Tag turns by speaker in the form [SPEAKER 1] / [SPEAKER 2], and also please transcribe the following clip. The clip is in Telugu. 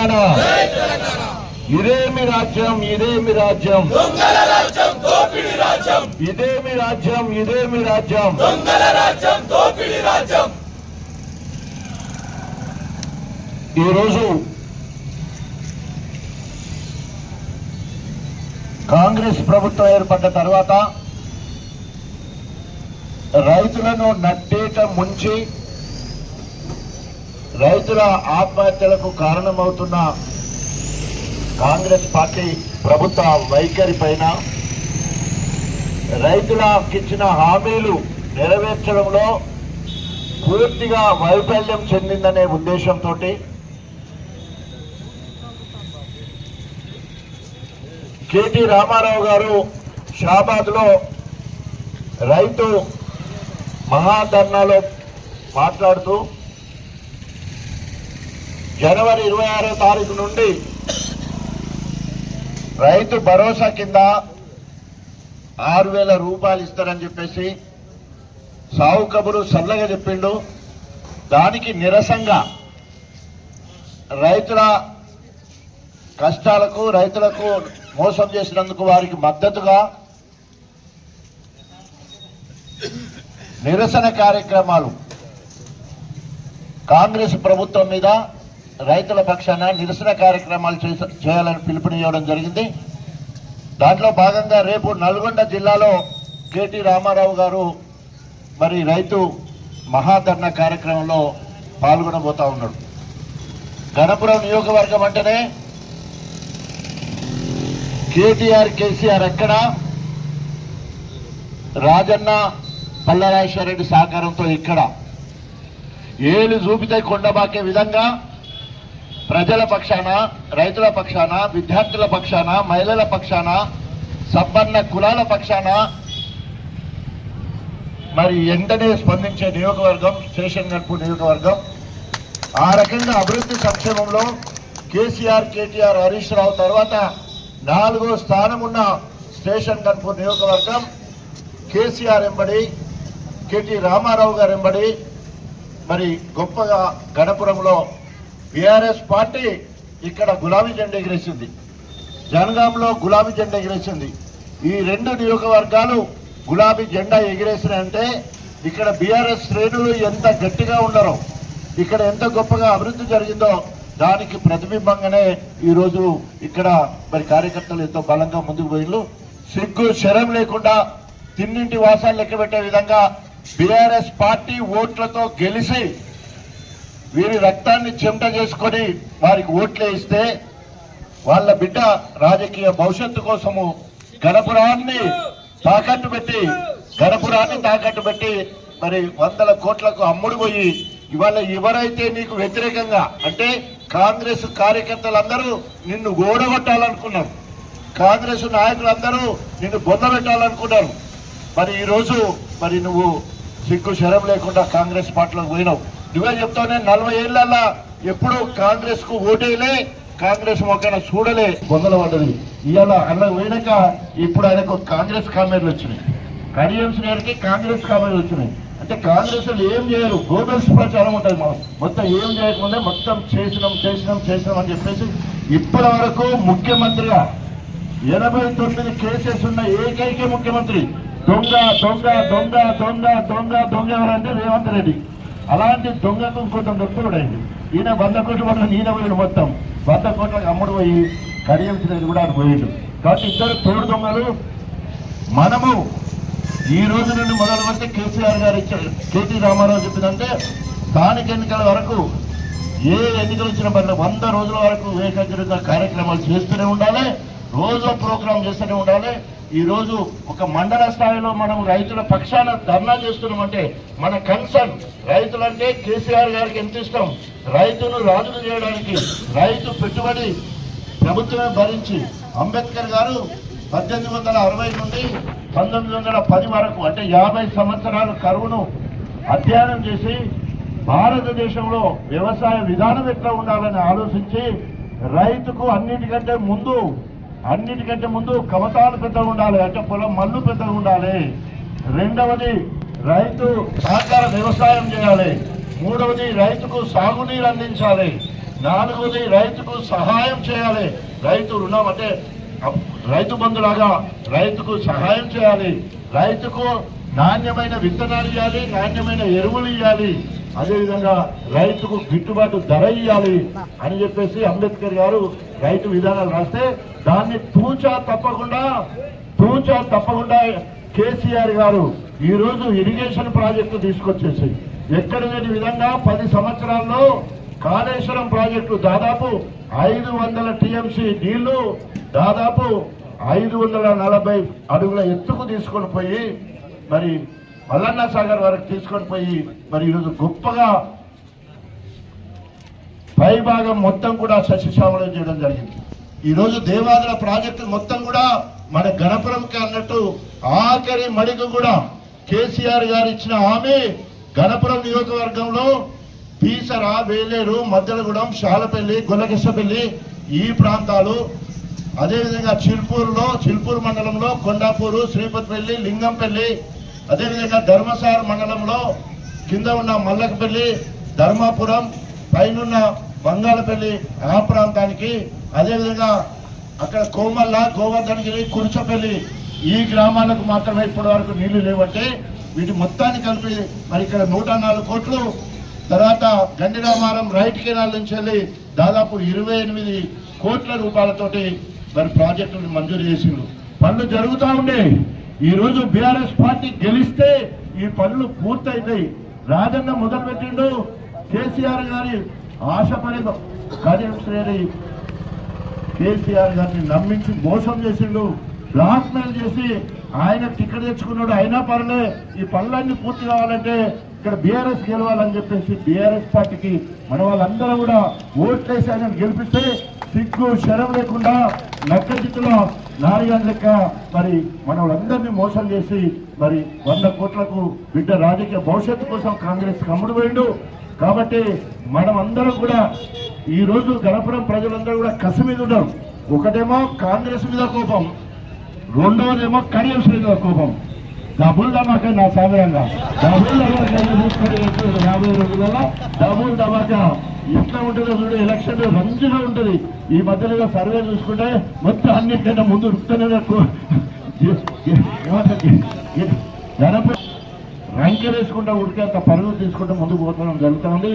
[SPEAKER 1] తెలంగాణ. ఇదేమి రాజ్యం ఇదేమి రాజ్యం. ఇదేమి రాజ్యం ఇదేమి రాజ్యం. ఈరోజు కాంగ్రెస్ ప్రభుత్వం ఏర్పడ్డ తర్వాత రైతులను నట్టేట ముంచి రైతుల ఆత్మహత్యలకు కారణమవుతున్న కాంగ్రెస్ పార్టీ ప్రభుత్వ వైఖరి పైన రైతులకిచ్చిన హామీలు నెరవేర్చడంలో పూర్తిగా వైఫల్యం చెందిందనే ఉద్దేశంతో కేటీ రామారావు గారు షాబాద్లో రైతు మహాధర్నాలో మాట్లాడుతూ జనవరి ఇరవై ఆరో తారీఖు నుండి రైతు భరోసా కింద ఆరు వేల రూపాయలు ఇస్తారని చెప్పేసి సావు కబురు సల్లగా చెప్పిండు. దానికి నిరసంగా రైతుల కష్టాలకు రైతులకు మోసం చేసినందుకు వారికి మద్దతుగా నిరసన కార్యక్రమాలు కాంగ్రెస్ ప్రభుత్వం మీద రైతుల పక్షాన నిరసన కార్యక్రమాలు చేయాలని పిలుపునివ్వడం జరిగింది. దాంట్లో భాగంగా రేపు నల్గొండ జిల్లాలో కేటీ రామారావు గారు మరి రైతు మహాధర్ణ కార్యక్రమంలో పాల్గొనబోతా ఉన్నాడు గణపురం నియోజకవర్గం అంటేనే కేటీఆర్ కేసీఆర్ ఎక్కడ? రాజన్న పల్లరాజేశ్వరరెడ్డి సహకారంతో ఇక్కడ ఏలు చూపితే కొండబాకే విధంగా ప్రజల పక్షాన రైతుల పక్షాన విద్యార్థుల పక్షాన మహిళల పక్షాన సంపన్న కులాల పక్షాన మరి వెంటనే స్పందించే నియోజకవర్గం స్టేషన్ నడుపు నియోజకవర్గం. ఆ రకంగా అభివృద్ధి సంక్షేమంలో కేసీఆర్ కేటీఆర్ హరీష్ రావు తర్వాత నాలుగో స్థానం ఉన్న స్టేషన్ గన్పూర్ నియోజకవర్గం కేసీఆర్ ఎంబడి కేటీ రామారావు గారు ఎంబడి మరి గొప్పగా గణపురంలో బీఆర్ఎస్ పార్టీ ఇక్కడ గులాబీ జెండా ఎగిరేసింది. జనగాంలో గులాబీ జెండా ఎగిరేసింది. ఈ రెండు నియోజకవర్గాలు గులాబీ జెండా ఎగిరేసినాయంటే ఇక్కడ బీఆర్ఎస్ శ్రేణులు ఎంత గట్టిగా ఉన్నారో ఇక్కడ ఎంత గొప్పగా అభివృద్ధి జరిగిందో దానికి ప్రతిబింబంగానే ఈరోజు ఇక్కడ మరి కార్యకర్తలు ఎంతో బలంగా ముందుకు పోయిళ్ళు సిగ్గు శరం లేకుండా తిన్నింటి వాసాలు లెక్కపెట్టే విధంగా బీఆర్ఎస్ పార్టీ ఓట్లతో గెలిచి వీరి రక్తాన్ని చెమట చేసుకొని వారికి ఓట్లు ఇస్తే వాళ్ళ బిడ్డ రాజకీయ భవిష్యత్తు కోసము గణపురాన్ని తాకట్టు పెట్టి గణపురాన్ని తాకట్టు పెట్టి మరి వందల కోట్లకు అమ్ముడు పోయి ఇవాళ ఎవరైతే నీకు వ్యతిరేకంగా అంటే కాంగ్రెస్ కార్యకర్తలందరూ నిన్ను ఓడగొట్టాలనుకున్నారు. కాంగ్రెస్ నాయకులందరూ నిన్ను బొందబెట్టాలనుకున్నారు మరి ఈరోజు మరి నువ్వు సిగ్గు శరం లేకుండా కాంగ్రెస్ పార్టీలోకి పోయినావు. నువ్వే చెప్తానే నలభై ఏళ్ళల్లా ఎప్పుడు కాంగ్రెస్కు ఓటేలే కాంగ్రెస్ మొక్కన చూడలే. బొందల పడ్డది ఇవాళ అలా పోయినాక ఇప్పుడు ఆయనకు కాంగ్రెస్ కామెంట్లు వచ్చినాయి. కడియంస్ గారికి కాంగ్రెస్ కామెంట్లు వచ్చినాయి. అంటే కాంగ్రెస్ ఏం చేయరు? గోబెల్స్ ప్రచారం ఉంటుంది మనం మొత్తం ఏం చేయకుండా మొత్తం చేసినాం చేసినాం చేసినాం అని చెప్పేసి ఇప్పటి వరకు ముఖ్యమంత్రిగా ఎనభై తొమ్మిది కేసెస్ ఉన్న ఏకైక ముఖ్యమంత్రి దొంగ దొంగ దొంగ దొంగ దొంగ దొంగ ఎవరంటే రేవంత్ రెడ్డి. అలాంటి దొంగకు ఇంకొంత దొక్కుడు ఈయన వంద కోట్లు పడుతుంది ఈయన పోయాడు మొత్తం. వంద కోట్లకు అమ్ముడు పోయి కడియంసినది కూడా ఆయన పోయిండు. కాబట్టి ఇద్దరు తోడు దొంగలు. మనము ఈ రోజు నుండి మొదలు పెడితే కేసీఆర్ గారు ఇచ్చారు కేటీ రామారావు చెప్పిందంటే స్థానిక ఎన్నికల వరకు ఏ ఎన్నికలు వచ్చిన పర్లేదు వంద రోజుల వరకు ఏకగ్రంగా కార్యక్రమాలు చేస్తూనే ఉండాలి రోజు ప్రోగ్రాం చేస్తూనే ఉండాలి ఈరోజు ఒక మండల స్థాయిలో మనం రైతుల పక్షాన ధర్నా చేస్తున్నామంటే మన కన్సర్న్ రైతులంటే కేసీఆర్ గారికి ఎంత ఇష్టం? రైతును రాజులు చేయడానికి రైతు పెట్టుబడి ప్రభుత్వమే భరించి అంబేద్కర్ గారు పద్దెనిమిది వందల అరవై నుండి పంతొమ్మిది వందల పది వరకు అంటే యాభై సంవత్సరాల కరువును అధ్యయనం చేసి భారతదేశంలో వ్యవసాయ విధానం ఎట్లా ఉండాలని ఆలోచించి రైతుకు అన్నిటికంటే ముందు అన్నిటికంటే ముందు కవతాలు పెద్దగా ఉండాలి. అంటే పొలం మళ్ళు పెద్దగా ఉండాలి. రెండవది రైతు సహకార వ్యవసాయం చేయాలి. మూడవది రైతుకు సాగునీరు అందించాలి. నాలుగవది రైతుకు సహాయం చేయాలి. రైతు రుణం అంటే రైతు బంధులాగా రైతుకు సహాయం చేయాలి. రైతుకు నాణ్యమైన విత్తనాలు ఇవ్వాలి నాణ్యమైన ఎరువులు ఇవ్వాలి. అదేవిధంగా రైతుకు గిట్టుబాటు ధర ఇవ్వాలి అని చెప్పేసి అంబేద్కర్ గారు రైతు విధానాలు రాస్తే దాన్ని తూచా తప్పకుండా తూచా తప్పకుండా కేసీఆర్ గారు ఈరోజు ఇరిగేషన్ ప్రాజెక్టు తీసుకొచ్చేసి ఎక్కడ లేని విధంగా పది సంవత్సరాల్లో కాళేశ్వరం ప్రాజెక్టు దాదాపు ఐదు వందల టీఎంసీ నీళ్ళు దాదాపు ఐదు వందల నలభై అడుగుల ఎత్తుకు తీసుకొని పోయి మరి మల్లన్న సాగర్ వరకు తీసుకొని పోయి మరి ఈరోజు గొప్పగా పై భాగం మొత్తం కూడా సస్యశ్యామలం చేయడం జరిగింది. ఈరోజు దేవాదుల ప్రాజెక్టు మొత్తం కూడా మన గణపురంకి అన్నట్టు ఆఖరి మడికి కూడా కేసీఆర్ గారు ఇచ్చిన హామీ గణపురం నియోజకవర్గంలో పీసర వేలేరు మద్దలగూడెం శాలపల్లి గొల్లకిష్టపల్లి ఈ ప్రాంతాలు. అదేవిధంగా చిల్పూరులో చిల్పూరు మండలంలో కొండాపూరు శ్రీపతిపల్లి లింగంపల్లి అదేవిధంగా ధర్మసార మండలంలో కింద ఉన్న మల్లకపల్లి ధర్మాపురం పైనున్న బంగాళపల్లి ఆ ప్రాంతానికి అదేవిధంగా అక్కడ కోమల్ల గోవర్ధనగిరి కురుచపల్లి ఈ గ్రామాలకు మాత్రమే ఇప్పటి వరకు నీళ్ళు లేవంటే వీటి మొత్తాన్ని కలిపి మరి ఇక్కడ నూట నాలుగు కోట్లు. తర్వాత గండిరామారం రైట్ కెనాల్ నుంచి వెళ్ళి దాదాపు ఇరవై ఎనిమిది కోట్ల రూపాయలతోటి మరి ప్రాజెక్టును మంజూరు చేసిండ్రు. పనులు జరుగుతూ ఉండే ఈ రోజు బీఆర్ఎస్ పార్టీ గెలిస్తే ఈ పనులు పూర్తయినాయి రాజన్న మొదలు పెట్టిండు. కేసీఆర్ గారి ఆశపడి కార్యశ్రేణి కేసీఆర్ గారిని నమ్మించి మోసం చేసిండు. బ్లాక్ మెయిల్ చేసి ఆయన టికెట్ తెచ్చుకున్నాడు. అయినా పర్లే ఈ పనులన్నీ పూర్తి కావాలంటే ఇక్కడ బీఆర్ఎస్ గెలవాలని చెప్పేసి బీఆర్ఎస్ పార్టీకి మన వాళ్ళందరూ కూడా ఓట్లేసి ఆయన గెలిపిస్తే సిగ్గు శరం లేకుండా నక్క నారాయణ లెక్క మరి మనవళ్ళందరినీ మోసం చేసి మరి వంద కోట్లకు బిడ్డ రాజకీయ భవిష్యత్తు కోసం కాంగ్రెస్ కమ్ముడు పోయిండు. కాబట్టి మనమందరం కూడా ఈ రోజు గణపురం ప్రజలందరూ కూడా కసి మీద ఉన్నాం ఒకటేమో కాంగ్రెస్ మీద కోపం రెండవదేమో కడియం మీద కోపం. డబుల్ ధమాకా నా సాధారణంగా. డబుల్ ధమాకా యాభై రోజులలో డబుల్ ధమాకా. ఎట్లా ఉంటుందో చూడు ఎలక్షన్ మంచిగా ఉంటుంది. ఈ మధ్యలో సర్వే చూసుకుంటే మొత్తం అన్నిటికన్నా ముందు ఉరుకుతూనే గణపతి ఉడికే అంత పరుగులు తీసుకుంటా ముందుకు పోతున్నాం జరుగుతూ ఉంది.